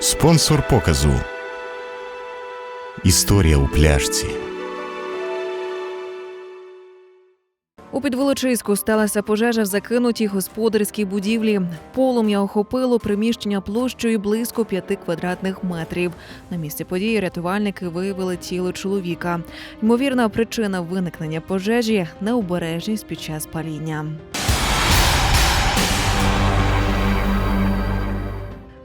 Спонсор показу. Історія у пляшці. У Підволочиську сталася пожежа в закинутій господарській будівлі. Полум'я охопило приміщення площею близько п'яти квадратних метрів. На місці події рятувальники виявили тіло чоловіка. Ймовірна причина виникнення пожежі необережність під час паління.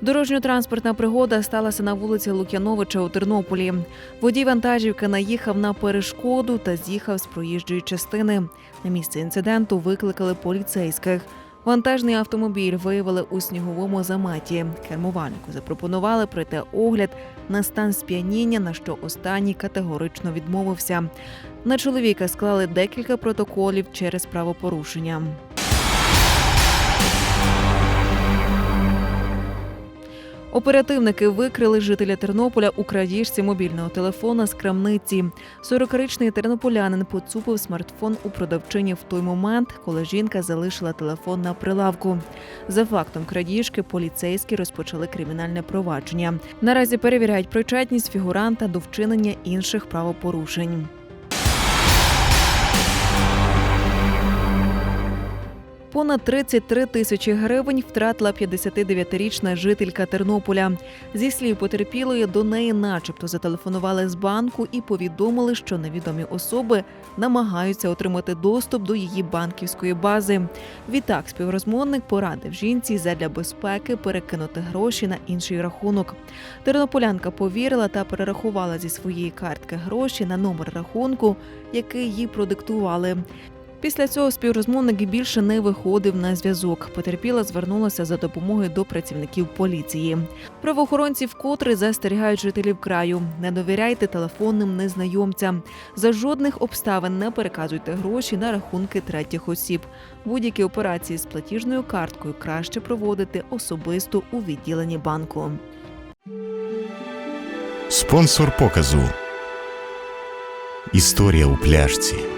Дорожньо-транспортна пригода сталася на вулиці Лук'яновича у Тернополі. Водій вантажівки наїхав на перешкоду та з'їхав з проїжджої частини. На місце інциденту викликали поліцейських. Вантажний автомобіль виявили у сніговому заметі. Кермувальнику запропонували пройти огляд на стан сп'яніння, на що останній категорично відмовився. На чоловіка склали декілька протоколів через правопорушення. Оперативники викрили жителя Тернополя у крадіжці мобільного телефона з крамниці. 40-річний тернополянин поцупив смартфон у продавчині в той момент, коли жінка залишила телефон на прилавку. За фактом крадіжки поліцейські розпочали кримінальне провадження. Наразі перевіряють причетність фігуранта до вчинення інших правопорушень. Понад 33 тисячі гривень втратила 59-річна жителька Тернополя. Зі слів потерпілої, до неї, начебто, зателефонували з банку і повідомили, що невідомі особи намагаються отримати доступ до її банківської бази. Відтак, співрозмовник порадив жінці задля безпеки перекинути гроші на інший рахунок. Тернополянка повірила та перерахувала зі своєї картки гроші на номер рахунку, який їй продиктували. Після цього співрозмовник більше не виходив на зв'язок. Потерпіла звернулася за допомогою до працівників поліції. Правоохоронці вкотре застерігають жителів краю: не довіряйте телефонним незнайомцям. За жодних обставин не переказуйте гроші на рахунки третіх осіб. Будь-які операції з платіжною карткою краще проводити особисто у відділенні банку. Спонсор показу. Історія у пляшці.